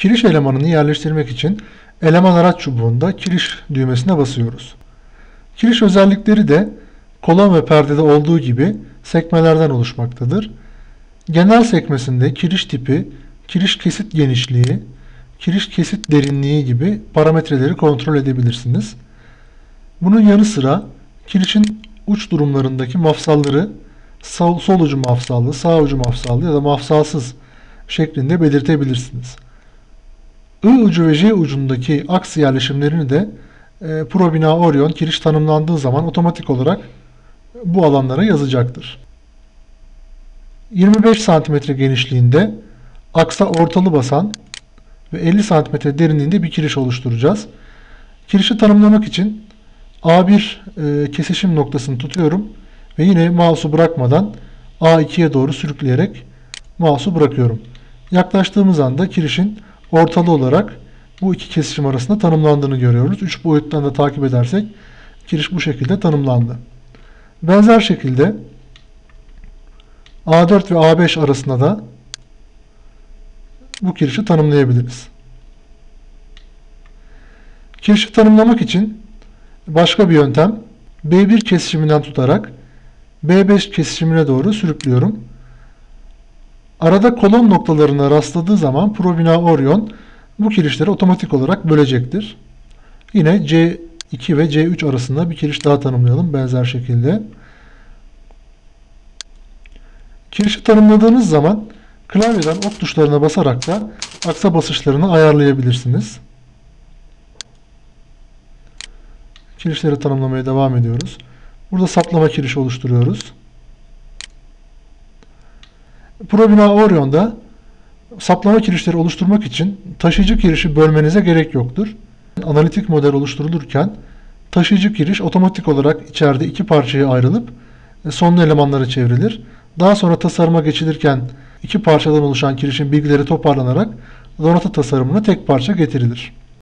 Kiriş elemanını yerleştirmek için eleman araç çubuğunda kiriş düğmesine basıyoruz. Kiriş özellikleri de kolon ve perdede olduğu gibi sekmelerden oluşmaktadır. Genel sekmesinde kiriş tipi, kiriş kesit genişliği, kiriş kesit derinliği gibi parametreleri kontrol edebilirsiniz. Bunun yanı sıra kirişin uç durumlarındaki mafsalları sol, sol ucu mafsallı, sağ ucu mafsallı ya da mafsalsız şeklinde belirtebilirsiniz. I ucu ve J ucundaki aks yerleşimlerini de e, ProBina Orion kiriş tanımlandığı zaman otomatik olarak bu alanlara yazacaktır. 25 cm genişliğinde aksa ortalı basan ve 50 cm derinliğinde bir kiriş oluşturacağız. Kirişi tanımlamak için A1 e, kesişim noktasını tutuyorum ve yine mouse'u bırakmadan A2'ye doğru sürükleyerek mouse'u bırakıyorum. Yaklaştığımız anda kirişin ortalı olarak bu iki kesişim arasında tanımlandığını görüyoruz. Üç boyuttan da takip edersek kiriş bu şekilde tanımlandı. Benzer şekilde A4 ve A5 arasında da bu kirişi tanımlayabiliriz. Kirişi tanımlamak için başka bir yöntem B1 kesişiminden tutarak B5 kesişimine doğru sürüklüyorum. Arada kolon noktalarına rastladığı zaman ProBina Orion bu kirişleri otomatik olarak bölecektir. Yine C2 ve C3 arasında bir kiriş daha tanımlayalım benzer şekilde. Kirişi tanımladığınız zaman klavyeden ok tuşlarına basarak da aksa basışlarını ayarlayabilirsiniz. Kirişleri tanımlamaya devam ediyoruz. Burada saplama kirişi oluşturuyoruz. ProBina Orion'da saplama kirişleri oluşturmak için taşıyıcı kirişi bölmenize gerek yoktur. Analitik model oluşturulurken taşıyıcı kiriş otomatik olarak içeride iki parçaya ayrılıp sonlu elemanlara çevrilir. Daha sonra tasarıma geçilirken iki parçadan oluşan kirişin bilgileri toparlanarak donatı tasarımına tek parça getirilir.